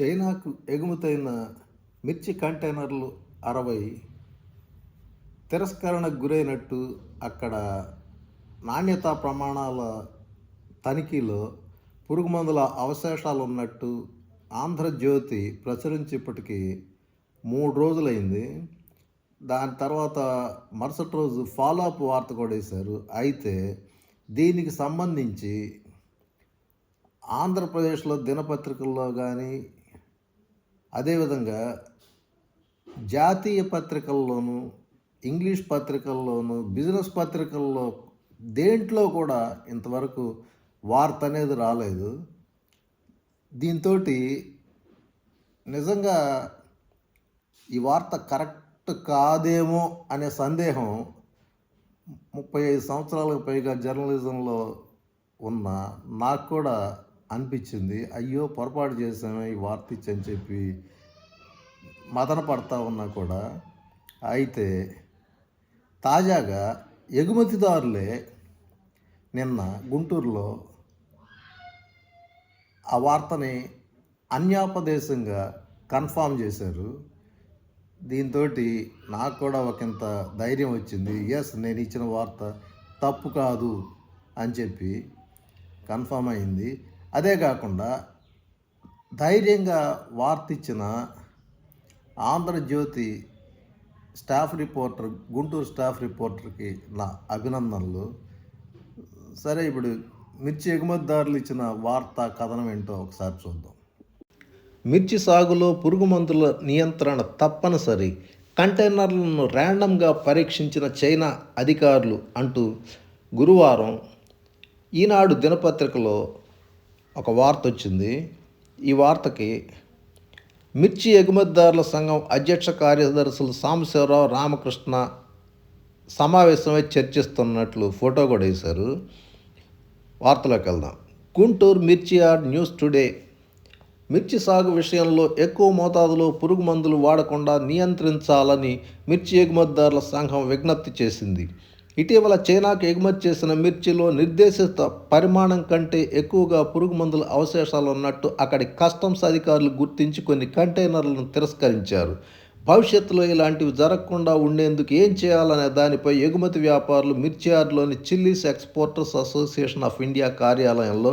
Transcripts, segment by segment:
చైనాకు ఎగుమతైన మిర్చి కంటైనర్లు అరవై తిరస్కరణకు గురైనట్టు అక్కడ నాణ్యతా ప్రమాణాల తనిఖీలో పురుగు మందుల అవశేషాలు ఉన్నట్టు ఆంధ్రజ్యోతి ప్రచురించి ఇప్పటికీ మూడు రోజులైంది. దాని తర్వాత మరుసటి రోజు ఫాలోఅప్ వార్త కూడా వేశారు. అయితే దీనికి సంబంధించి ఆంధ్రప్రదేశ్లో దినపత్రికల్లో కానీ అదేవిధంగా జాతీయ పత్రికల్లోనూ ఇంగ్లీష్ పత్రికల్లోనూ బిజినెస్ పత్రికల్లో దేంట్లో కూడా ఇంతవరకు వార్త అనేది రాలేదు. దీంతో నిజంగా ఈ వార్త కరెక్ట్ కాదేమో అనే సందేహం ముప్పై ఐదు సంవత్సరాలకు పైగా జర్నలిజంలో ఉన్న నాకు కూడా అనిపించింది. అయ్యో పొరపాటు చేసాను ఈ వార్త ఇచ్చని చెప్పి మదన పడతా ఉన్నా కూడా. అయితే తాజాగా ఎగుమతిదారులే నిన్న గుంటూరులో ఆ వార్తని అన్యాపదేశంగా కన్ఫామ్ చేశారు. దీంతో నాకు కూడా ఒకంత ధైర్యం వచ్చింది. ఎస్ నేను ఇచ్చిన వార్త తప్పు కాదు అని చెప్పి కన్ఫామ్ అయింది. అదే కాకుండా ధైర్యంగా వార్త ఇచ్చిన Andhrajyothy staff reporter Guntur staff రిపోర్టర్కి నా అభినందనలు. సరే ఇప్పుడు మిర్చి ఎగుమతిదారులు ఇచ్చిన వార్త కథనం ఏంటో ఒకసారి చూద్దాం. మిర్చి సాగులో పురుగు మందుల నియంత్రణ తప్పనిసరి. కంటైనర్లను ర్యాండమ్గా పరీక్షించిన చైనా అధికారులు అంటూ గురువారం ఈనాడు దినపత్రికలో ఒక వార్త వచ్చింది. ఈ వార్తకి మిర్చి ఎగుమతిదారుల సంఘం అధ్యక్ష కార్యదర్శులు సాంబశివరావు రామకృష్ణ సమావేశమై చర్చిస్తున్నట్లు ఫోటో కూడా వేశారు. వార్తలోకి వెళ్దాం. గుంటూరు మిర్చి ఆర్ న్యూస్ టుడే. మిర్చి సాగు విషయంలో ఎక్కువ మోతాదులో పురుగు మందులు వాడకుండా నియంత్రించాలని మిర్చి ఎగుమతిదారుల సంఘం విజ్ఞప్తి చేసింది. ఇటీవల చైనాకు ఎగుమతి చేసిన మిర్చిలో నిర్దేశిత పరిమాణం కంటే ఎక్కువగా పురుగు మందుల అవశేషాలు ఉన్నట్టు అక్కడి కస్టమ్స్ అధికారులు గుర్తించి కొన్ని కంటైనర్లను తిరస్కరించారు. భవిష్యత్తులో ఇలాంటివి జరగకుండా ఉండేందుకు ఏం చేయాలనే దానిపై ఎగుమతి వ్యాపారులు మిర్చియార్డ్లోని chillies exporters association of India కార్యాలయంలో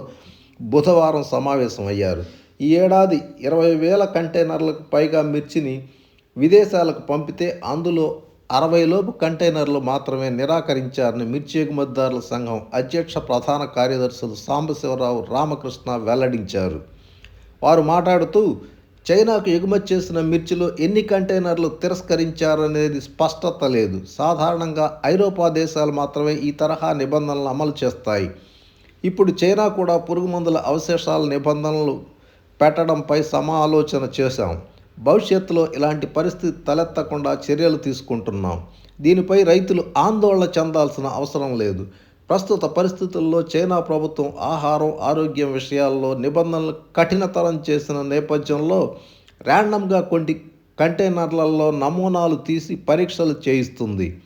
బుధవారం సమావేశమయ్యారు ఈ ఏడాది ఇరవై వేల కంటైనర్లకు పైగా మిర్చిని విదేశాలకు పంపితే అందులో అరవైలోపు కంటైనర్లు మాత్రమే నిరాకరించారని మిర్చి ఎగుమతిదారుల సంఘం అధ్యక్ష ప్రధాన కార్యదర్శులు సాంబశివరావు రామకృష్ణ వెల్లడించారు. వారు మాట్లాడుతూ చైనాకు ఎగుమతి చేసిన మిర్చిలో ఎన్ని కంటైనర్లు తిరస్కరించారనేది స్పష్టత లేదు. సాధారణంగా ఐరోపా దేశాలు మాత్రమే ఈ తరహా నిబంధనలు అమలు చేస్తాయి. ఇప్పుడు చైనా కూడా పురుగు మందుల అవశేషాల నిబంధనలు పెట్టడంపై సమాలోచన చేశాం. భవిష్యత్తులో ఇలాంటి పరిస్థితి తలెత్తకుండా చర్యలు తీసుకుంటున్నాం. దీనిపై రైతులు ఆందోళన చెందాల్సిన అవసరం లేదు. ప్రస్తుత పరిస్థితుల్లో చైనా ప్రభుత్వం ఆహారం ఆరోగ్యం విషయాల్లో నిబంధనలు కఠినతరం చేసిన నేపథ్యంలో ర్యాండమ్గా కొన్ని కంటైనర్లలో నమూనాలు తీసి పరీక్షలు చేయిస్తుంది.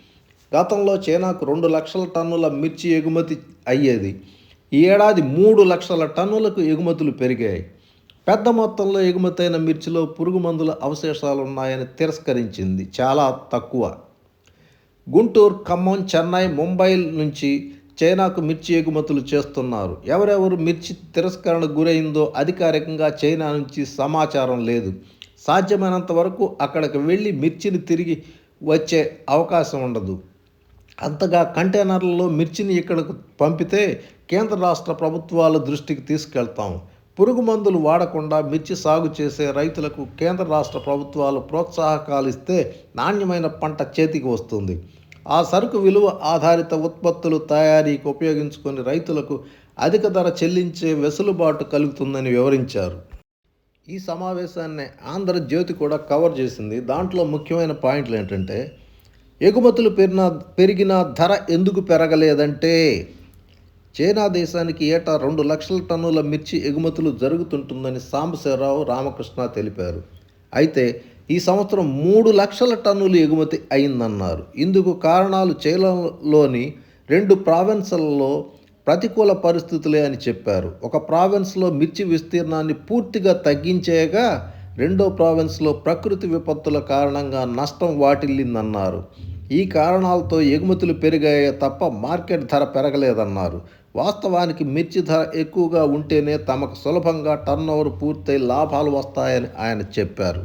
గతంలో చైనాకు రెండు లక్షల టన్నుల మిర్చి ఎగుమతి అయ్యేది. ఈ ఏడాది మూడు లక్షల టన్నులకు ఎగుమతులు పెరిగాయి. పెద్ద మొత్తంలో ఎగుమతైన మిర్చిలో పురుగు మందుల అవశేషాలు ఉన్నాయని తిరస్కరించింది. చాలా తక్కువ. గుంటూరు ఖమ్మం చెన్నై ముంబై నుంచి చైనాకు మిర్చి ఎగుమతులు చేస్తున్నారు. ఎవరెవరు మిర్చి తిరస్కరణకు గురైందో అధికారికంగా చైనా నుంచి సమాచారం లేదు. సాధ్యమైనంత వరకు అక్కడికి వెళ్ళి మిర్చిని తిరిగి వచ్చే అవకాశం ఉండదు. అంతగా కంటైనర్లలో మిర్చిని ఇక్కడకు పంపితే కేంద్ర రాష్ట్ర ప్రభుత్వాల దృష్టికి తీసుకెళ్తాం. పురుగు మందులు వాడకుండా మిర్చి సాగు చేసే రైతులకు కేంద్ర రాష్ట్ర ప్రభుత్వాలు ప్రోత్సాహకాలు ఇస్తే నాణ్యమైన పంట చేతికి వస్తుంది. ఆ సరుకు విలువ ఆధారిత ఉత్పత్తులు తయారీకి ఉపయోగించుకొని రైతులకు అధిక ధర చెల్లించే వెసులుబాటు కలుగుతుందని వివరించారు. ఈ సమావేశాన్ని ఆంధ్రజ్యోతి కూడా కవర్ చేసింది. దాంట్లో ముఖ్యమైన పాయింట్లు ఏంటంటే ఎగుమతులు పెరిగిన పెరిగిన ధర ఎందుకు పెరగలేదంటే చైనా దేశానికి ఏటా రెండు లక్షల టన్నుల మిర్చి ఎగుమతులు జరుగుతుంటుందని సాంబశివరావు రామకృష్ణ తెలిపారు. అయితే ఈ సంవత్సరం మూడు లక్షల టన్నులు ఎగుమతి అయిందన్నారు. ఇందుకు కారణాలు చైనాలోని రెండు ప్రావిన్సులలో ప్రతికూల పరిస్థితులే అని చెప్పారు. ఒక ప్రావిన్స్లో మిర్చి విస్తీర్ణాన్ని పూర్తిగా తగ్గించేయగా రెండో ప్రావిన్స్లో ప్రకృతి విపత్తుల కారణంగా నష్టం వాటిల్లిందన్నారు. ఈ కారణాలతో ఎగుమతులు పెరిగాయే తప్ప మార్కెట్ ధర పెరగలేదన్నారు. వాస్తవానికి మిర్చి ధర ఎక్కువగా ఉంటేనే తమకు సులభంగా టర్నోవర్ పూర్తయి లాభాలు వస్తాయని ఆయన చెప్పారు.